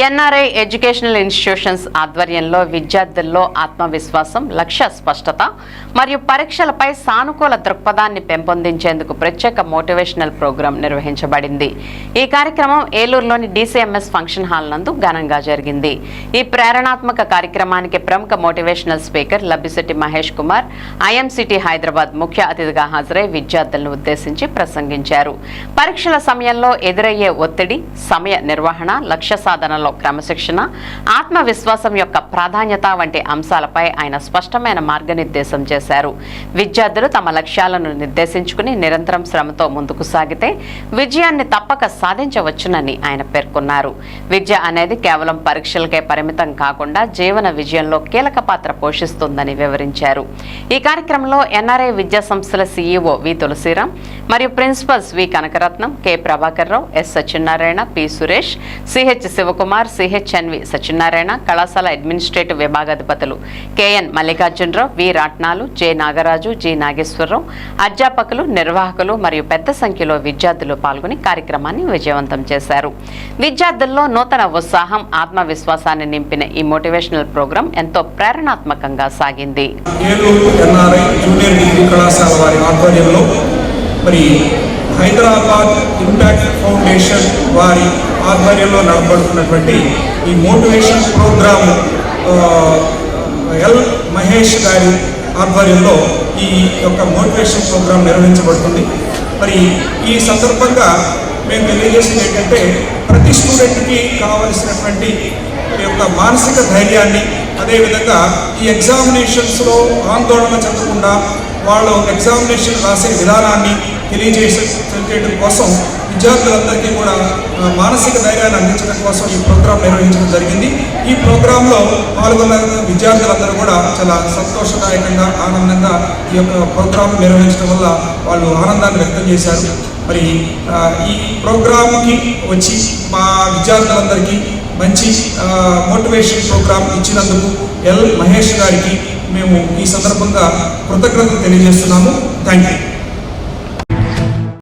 NRI educational institutions ఆధ్వర్యంలో విద్యార్థుల్లో ఆత్మవిశ్వాసం లక్ష్య స్పష్టత మరియు పరీక్షలపై సానుకూల దృక్పథాన్ని పెంపొందించేందుకు ప్రత్యేక మోటివేషనల్ ప్రోగ్రాం నిర్వహించబడింది. ఈ కార్యక్రమం ఏలూరులోని డీసీఎంఎస్ ఫంక్షన్ హాల్ నందు ఘనంగా జరిగింది. ఈ ప్రేరణాత్మక కార్యక్రమానికి ప్రముఖ motivational speaker Labbisetti Mahesh Kumar IMCT Hyderabad ముఖ్య అతిథిగా హాజరై విద్యార్థులను ఉద్దేశించి ప్రసంగించారు. పరీక్షల సమయంలో ఎదురయ్యే ఒత్తిడి సమయ నిర్వహణ లక్ష్య సాధనలు క్రమశిక్షణ ఆత్మవిశ్వాసం యొక్క ప్రాధాన్యత వంటి అంశాలపై ఆయన స్పష్టమైన మార్గనిర్దేశం చేశారు. విద్యార్థులు తమ లక్ష్యాలను నిర్దేశించుకుని నిరంతరం శ్రమతో ముందుకు సాగితే విజయాన్ని తప్పక సాధించవచ్చునని ఆయన పేర్కొన్నారు. విద్య అనేది కేవలం పరీక్షలకే పరిమితం కాకుండా జీవన విజయంలో కీలక పాత్ర పోషిస్తుందని వివరించారు. ఈ కార్యక్రమంలో ఎన్ఆర్ఐ విద్యా సంస్థల సీఈఓ వి తులసిరామ్ మరియు principals V Kanakaratnam K Prabhakar Rao S Satyanarayana P Suresh CH Sivakumar Kumar CHNV Satyanarayana కళాశాల administrative విభాగాధిపతులు KN Mallikarjunarao V. Ratnalu J. Nagaraju G. Nageswararao అధ్యాపకులు నిర్వాహకులు మరియు పెద్ద సంఖ్యలో విద్యార్థులు పాల్గొని కార్యక్రమాన్ని విజయవంతం చేశారు. విద్యార్థుల్లో నూతన ఉత్సాహం ఆత్మవిశ్వాసాన్ని నింపిన ఈ మోటివేషనల్ ప్రోగ్రాం ఎంతో ప్రేరణాత్మకంగా సాగింది. మరి హైదరాబాద్ ఇంపాక్ట్ ఫౌండేషన్ వారి ఆధ్వర్యంలో నడపడుతున్నటువంటి ఈ మోటివేషన్ ప్రోగ్రాము ఎల్ మహేష్ గారి ఆధ్వర్యంలో ఈ యొక్క మోటివేషన్ ప్రోగ్రాం నిర్వహించబడుతుంది. మరి ఈ సందర్భంగా మేము తెలియజేసింది ఏంటంటే ప్రతి స్టూడెంట్కి కావలసినటువంటి యొక్క మానసిక ధైర్యాన్ని అదేవిధంగా ఈ ఎగ్జామినేషన్స్లో ఆందోళన చెందకుండా వాళ్ళు ఎగ్జామినేషన్ రాసే విధానాన్ని తెలియజేసే చేయడం కోసం విద్యార్థులందరికీ కూడా మానసిక ధైర్యాన్ని అందించడం కోసం ఈ ప్రోగ్రాం నిర్వహించడం జరిగింది. ఈ ప్రోగ్రాంలో పాల్గొన్న విద్యార్థులందరూ కూడా చాలా సంతోషదాయకంగా ఆనందంగా ఈ యొక్క ప్రోగ్రాం నిర్వహించడం వల్ల వాళ్ళు ఆనందాన్ని వ్యక్తం చేశారు. మరి ఈ ప్రోగ్రాంకి వచ్చి మా విద్యార్థులందరికీ మంచి మోటివేషన్ ప్రోగ్రాం ఇచ్చినందుకు ఎల్ మహేష్ గారికి మేము ఈ సందర్భంగా కృతజ్ఞతలు తెలియజేస్తున్నాము. Thank you